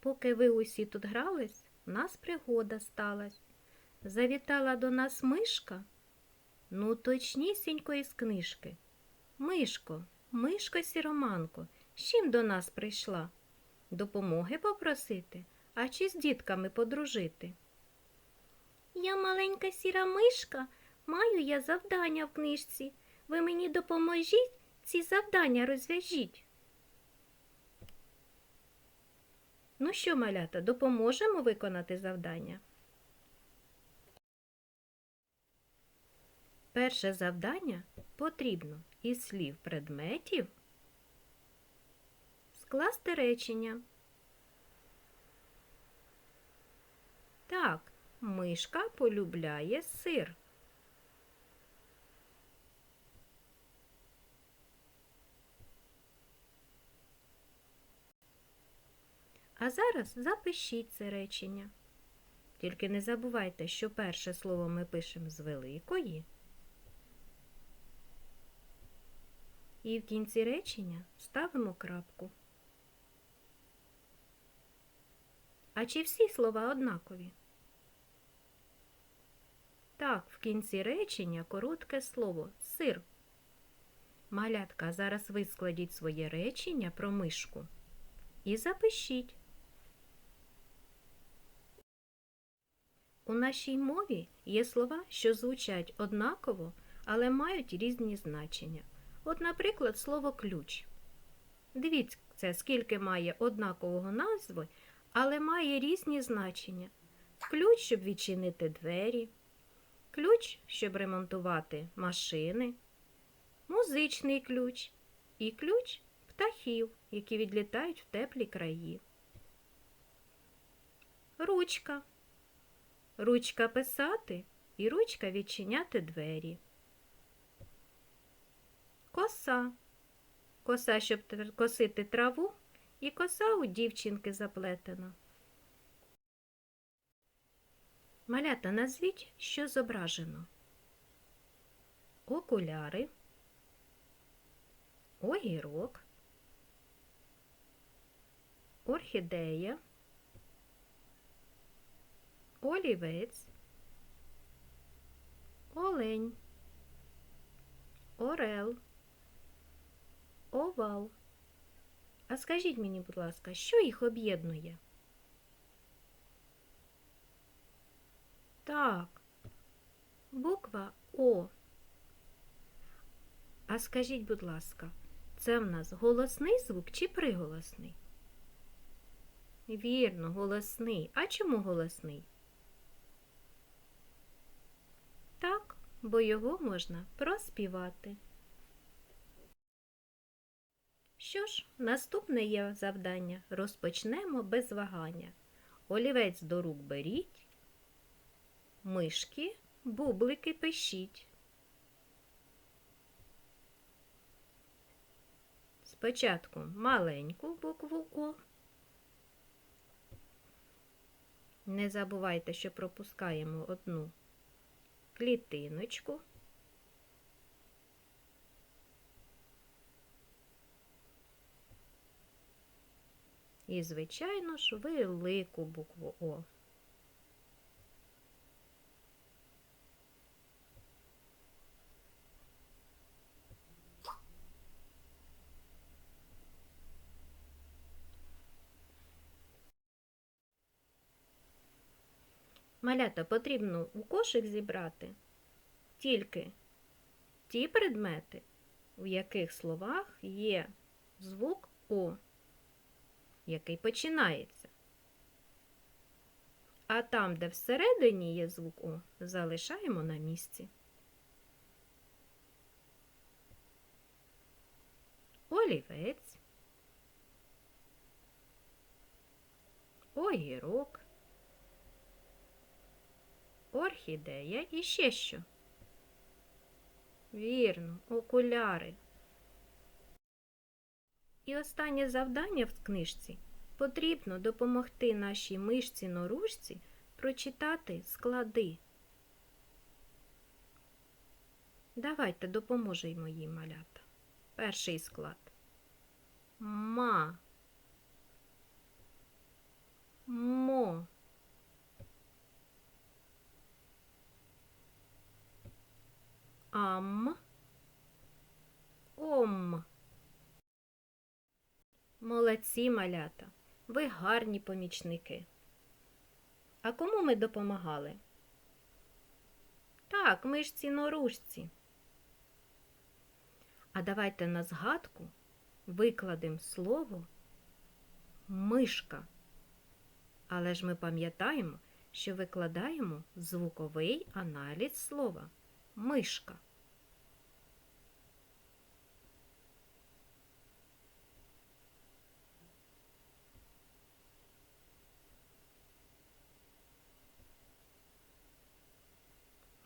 Поки ви усі тут грались, в нас пригода сталась. Завітала до нас мишка, ну точнісінько із книжки. Мишко, мишко сіроманко, з чим до нас прийшла? Допомоги попросити, а чи з дітками подружити? Я маленька сіра мишка, маю я завдання в книжці. Ви мені допоможіть, ці завдання розв'яжіть. Ну що, малята, допоможемо виконати завдання? Перше завдання потрібно із слів предметів скласти речення. Так, мишка полюбляє сир. А зараз запишіть це речення. Тільки не забувайте, що перше слово ми пишемо з великої. І в кінці речення ставимо крапку. А чи всі слова однакові? Так, в кінці речення коротке слово сир. Малятка, зараз ви складіть своє речення про мишку і запишіть. У нашій мові є слова, що звучать однаково, але мають різні значення. От, наприклад, слово ключ. Дивіться, скільки має однакового назви, але має різні значення. Ключ, щоб відчинити двері, ключ, щоб ремонтувати машини, музичний ключ і ключ птахів, які відлітають в теплі краї. Ручка. Ручка писати і ручка відчиняти двері. Коса. Коса, щоб косити траву, і коса у дівчинки заплетена. Малята, назвіть, що зображено. Окуляри, огірок, орхідея, олівець, олень, орел, овал. А скажіть мені, будь ласка, що їх об'єднує? Так, буква О. А скажіть, будь ласка, це в нас голосний звук чи приголосний? Вірно, голосний. А чому голосний? Так, бо його можна проспівати. Що ж, наступне є завдання. Розпочнемо без вагання. Олівець до рук беріть, мишки, бублики пишіть. Спочатку маленьку букву О. Не забувайте, що пропускаємо одну клітиночку. І, звичайно ж, велику букву О. Малята потрібно у кошик зібрати тільки ті предмети, в яких словах є звук О який починається. А там, де всередині є звук О, залишаємо на місці. Олівець, огірок, орхідея і ще що. Вірно, окуляри. І останнє завдання в книжці потрібно допомогти нашій мишці норужці прочитати склади. Давайте допоможемо їй малята. Перший склад. Ма. мо. Ам. Ом. Молодці, малята. Ви гарні помічники. А кому ми допомагали? Так, мишці норушці. А давайте на згадку викладемо слово мишка. Але ж ми пам'ятаємо, що викладаємо звуковий аналіз слова мишка.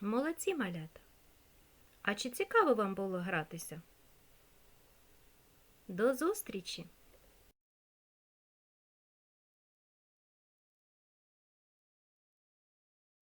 Молодці малята. А чи цікаво вам було гратися? До зустрічі!